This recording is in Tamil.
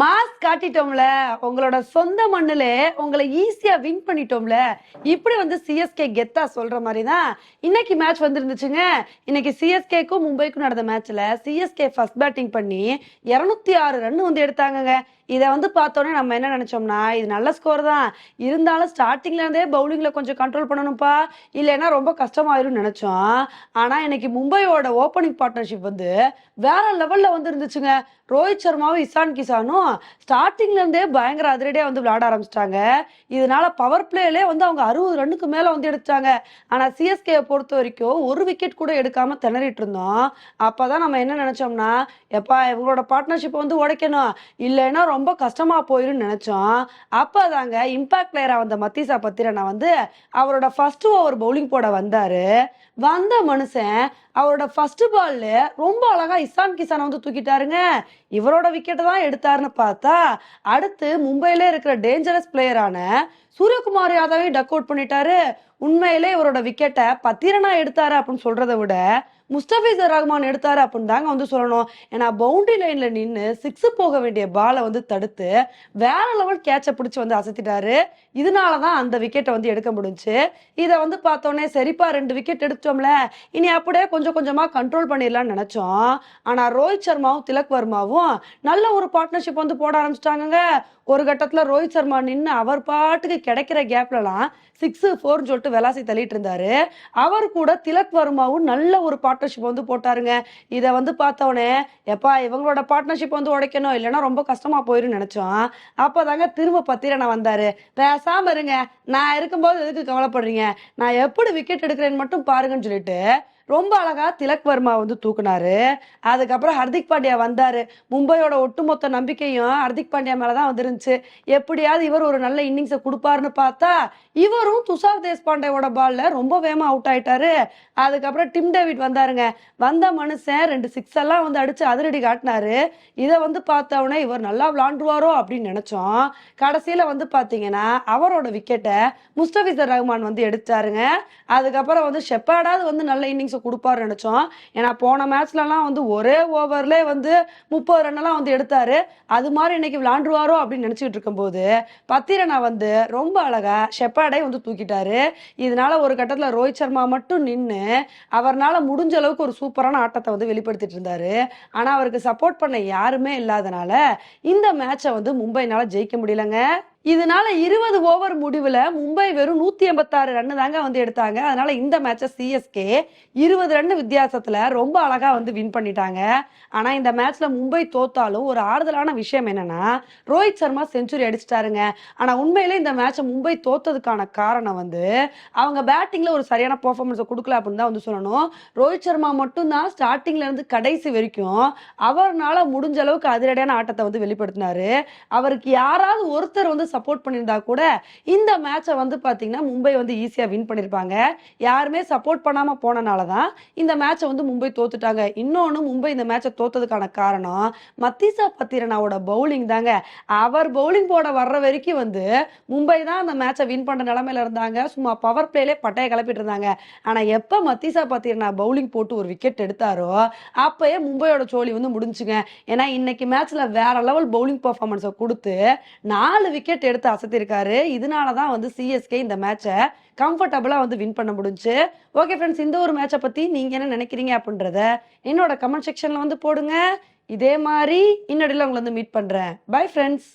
மாஸ் காட்டிட்டோம்ல. உங்களோட சொந்த மண்ணுல உங்களை ஈஸியா வின் பண்ணிட்டோம்ல. இப்படி வந்து சிஎஸ்கே கெத்தா சொல்ற மாதிரி தான் இன்னைக்கு மேட்ச் வந்துருந்துச்சுங்க. இன்னைக்கு சிஎஸ்கேக்கும் மும்பைக்கும் நடந்த மேட்ச்ல சிஎஸ்கே ஃபர்ஸ்ட் பேட்டிங் பண்ணி இருநூத்தி ஆறு ரன் வந்து எடுத்தாங்கங்க. இதை வந்து பார்த்தோன்னே நம்ம என்ன நினச்சோம்னா இது நல்ல ஸ்கோர் தான். இருந்தாலும் ஸ்டார்டிங்லேருந்தே பவுலிங்கில் கொஞ்சம் கண்ட்ரோல் பண்ணணும்ப்பா. இல்லைன்னா ரொம்ப கஷ்டமாயிரும்னு நினச்சோம். ஆனால் இன்னைக்கு மும்பையோட ஓப்பனிங் பார்ட்னர்ஷிப் வந்து வேற லெவலில் வந்து இருந்துச்சுங்க ரோஹித் சர்மாவும் இசான் கிசானும் ஸ்டார்டிங்லேருந்தே பயங்கர அதிரடியாக வந்து விளையாட ஆரம்பிச்சிட்டாங்க. இதனால பவர் பிளேலே வந்து அவங்க அறுபது ரன்னுக்கு மேலே வந்து எடுத்தாங்க ஆனால் சிஎஸ்கேயை பொறுத்த வரைக்கும் ஒரு விக்கெட் கூட எடுக்காம திணறிட்டு இருந்தோம். அப்போ தான் நம்ம என்ன நினச்சோம்னா எப்பா இவங்களோட பார்ட்னர்ஷிப் வந்து உடைக்கணும். இல்லைன்னா ரொம்ப கஷ்டமா நினச்சோம் நினைச்சோம். அப்பதாங்க இம்பாக்ட் பிளேயரா வந்த மத்தீசா பத்திரனா வந்து அவரோட ஃபர்ஸ்ட் ஓவர் பவுலிங் போட வந்தாரு. வந்த மனுஷன் அவரோட ஃபர்ஸ்ட் பால்ல ரொம்ப அழகா இசான் கிசானை வந்து தூக்கிட்டாருங்க. இவரோட விக்கெட்டை தான் எடுத்தாருன்னு பார்த்தா அடுத்து மும்பையில இருக்கிற டேஞ்சரஸ் பிளேயரான சூரியகுமார் யாதவையும் டக் அவுட் பண்ணிட்டாரு. உண்மையிலே இவரோட விக்கெட்டை பத்திரனா எடுத்தாரு அப்படின்னு சொல்றதை விட முஸ்தபிசர் ரஹ்மான் எடுத்தாரு அப்படின்னு தாங்க வந்து சொல்லணும். ஏன்னா பவுண்டரி லைன்ல நின்று சிக்ஸ் போக வேண்டிய பாலை வந்து தடுத்து வேற லெவல் கேட்சை பிடிச்சி வந்து அசத்திட்டாரு. இதனாலதான் அந்த விக்கெட்டை வந்து எடுக்க முடிஞ்சுச்சு இதை வந்து பார்த்தோன்னே சரிப்பா ரெண்டு விக்கெட் எடுத்தோம்ல இனி அப்படியே கொஞ்சம் கொஞ்சமா கண்ட்ரோல் பண்ணிடலாம்னு நினைச்சோம். ஆனா ரோஹித் சர்மாவும் திலக் வர்மாவும் நல்ல ஒரு பார்ட்னர்ஷிப் வந்து போட ஆரம்பிச்சிட்டாங்கங்க. ஒரு கட்டத்துல ரோஹித் சர்மா நின்று அவர் பாட்டுக்கு கிடைக்கிற கேப்லலாம் சிக்ஸ் ஃபோர்னு சொல்லிட்டு வெலாசி தள்ளிட்டு இருந்தாரு. அவர் கூட திலக் வர்மாவும் நல்ல ஒரு பார்ட்னர்ஷிப் வந்து போட்டாருங்க. இதை வந்து பார்த்தவொடனே எப்பா இவங்களோட பார்ட்னர்ஷிப் வந்து உடைக்கணும் இல்லைன்னா ரொம்ப கஷ்டமா போயிரும்னு நினைச்சோம். அப்பதாங்க திரும்ப பத்திரனை வந்தாரு. பேசாம இருங்க. நான் இருக்கும்போது எதுக்கு கவலைப்படுறீங்க? நான் எப்படி விக்கெட் எடுக்கிறேன்னு மட்டும் பாருங்கன்னு சொல்லிட்டு ரொம்ப அழகா திலக் வர்மா வந்து தூக்குனாரு. அதுக்கப்புறம் ஹர்திக் பாண்டியா வந்தாரு. மும்பையோட ஒட்டுமொத்த நம்பிக்கையும் ஹர்திக் பாண்டியா மேலதான் வந்துருந்துச்சு. எப்படியாவது இவர் ஒரு நல்ல இன்னிங்ஸை கொடுப்பாருன்னு பார்த்தா இவரும் துஷார் தேஷ்பாண்டேவோட பால்ல ரொம்ப வேகமா அவுட் ஆயிட்டாரு. அதுக்கப்புறம் டிம் டேவிட் வந்தாருங்க. வந்த மனுஷன் ரெண்டு சிக்ஸ் எல்லாம் வந்து அடிச்சு அதிரடி காட்டினாரு. இதை வந்து பார்த்தவொடனே இவர் நல்லா விளாண்டுருவாரோ அப்படின்னு நினைச்சோம். கடைசியில வந்து பாத்தீங்கன்னா அவரோட விக்கெட்டை முஸ்தபிசர் ரஹ்மான் வந்து எடுத்தாருங்க. அதுக்கப்புறம் வந்து ஷெப்பாடாவது வந்து நல்ல இன்னிங்ஸ் கொடுப்பாரு நினச்சோம். ஏன்னா போன மேட்ச்லலாம் வந்து ஒரே ஓவர்ல வந்து முப்பது ரன் எல்லாம் வந்து எடுத்தாரு. அது மாதிரி இன்னைக்கு விளாண்டுருவாரோ அப்படின்னு நினச்சிக்கிட்டு இருக்கும்போது பத்திரனா வந்து ரொம்ப அழகா ஷெப்பாடை வந்து தூக்கிட்டாரு. இதனால ஒரு கட்டத்தில் ரோஹித் சர்மா மட்டும் நின்று அவர்னால முடிஞ்ச அளவுக்கு ஒரு சூப்பரான ஆட்டத்தை வந்து வெளிப்படுத்திட்டு இருந்தாரு. ஆனால் அவருக்கு சப்போர்ட் பண்ண யாருமே இல்லாதனால இந்த மேட்சை வந்து மும்பைனால ஜெயிக்க முடியலங்க. இதனால இருபது ஓவர் முடிவுல மும்பை வெறும் நூத்தி எண்பத்தாறு ரன்னு தாங்க வந்து எடுத்தாங்க. அதனால இந்த மேட்சை சிஎஸ்கே இருபது ரன் வித்தியாசத்துல ரொம்ப அழகா வந்து வின் பண்ணிட்டாங்க. ஆனா இந்த மேட்ச்ல மும்பை தோத்தாலும் ஒரு ஆறுதலான விஷயம் என்னன்னா ரோஹித் சர்மா செஞ்சுரி அடிச்சிட்டாருங்க. ஆனா உண்மையிலே இந்த மேட்சை மும்பை தோத்ததுக்கான காரணம் வந்து அவங்க பேட்டிங்ல ஒரு சரியான பெர்ஃபார்மன்ஸை கொடுக்கல அப்படின்னு தான் வந்து சொல்லணும். ரோஹித் சர்மா மட்டும்தான் ஸ்டார்டிங்ல இருந்து கடைசி வரைக்கும் அவர்னால முடிஞ்ச அளவுக்கு அதிரடியான ஆட்டத்தை வந்து வெளிப்படுத்தினாரு. அவருக்கு யாராவது ஒருத்தர் வந்து சப்போர்ட் பண்ணியிருந்தா கூட இந்த மேட்சை வந்து பார்த்தீங்கன்னா மும்பை வந்து ஈஸியாக வின் பண்ணியிருப்பாங்க. யாருமே சப்போர்ட் பண்ணாமல் போனனால தான் இந்த மேட்சை வந்து மும்பை தோத்துட்டாங்க. இன்னொன்று மும்பை இந்த மேட்சை தோத்ததுக்கான காரணம் மத்திசா பத்திரனாவோட பவுலிங் தாங்க. அவர் பவுலிங் போட வர்ற வரைக்கும் வந்து மும்பை தான் அந்த மேட்சை வின் பண்ணுற நிலமையில இருந்தாங்க. சும்மா பவர் பிளேலே பட்டையை கிளப்பிட்டு இருந்தாங்க. ஆனால் எப்போ மத்திசா பத்திரனா பவுலிங் போட்டு ஒரு விக்கெட் எடுத்தாரோ அப்பயே மும்பையோட சோழி வந்து முடிஞ்சுங்க. ஏன்னா இன்னைக்கு மேட்ச்ல வேற லெவல் பவுலிங் பர்ஃபார்மன்ஸை கொடுத்து நாலு விக்கெட் எடுத்து அசத்திருக்காரு. இதனால தான் வந்து சிஎஸ்கே இந்த மேட்சை கம்ஃபர்டபுளாக வந்து வின் பண்ண முடிஞ்சு. ஓகே ஃப்ரெண்ட்ஸ் இந்த ஒரு மேட்சை பற்றி நீங்கள் என்ன நினைக்கிறீங்க அப்படின்றத என்னோட கமெண்ட் செக்ஷனில் வந்து போடுங்க. இதே மாதிரி இன்னொடையில் உங்களை வந்து மீட் பண்ணுறேன் பை ஃப்ரெண்ட்ஸ்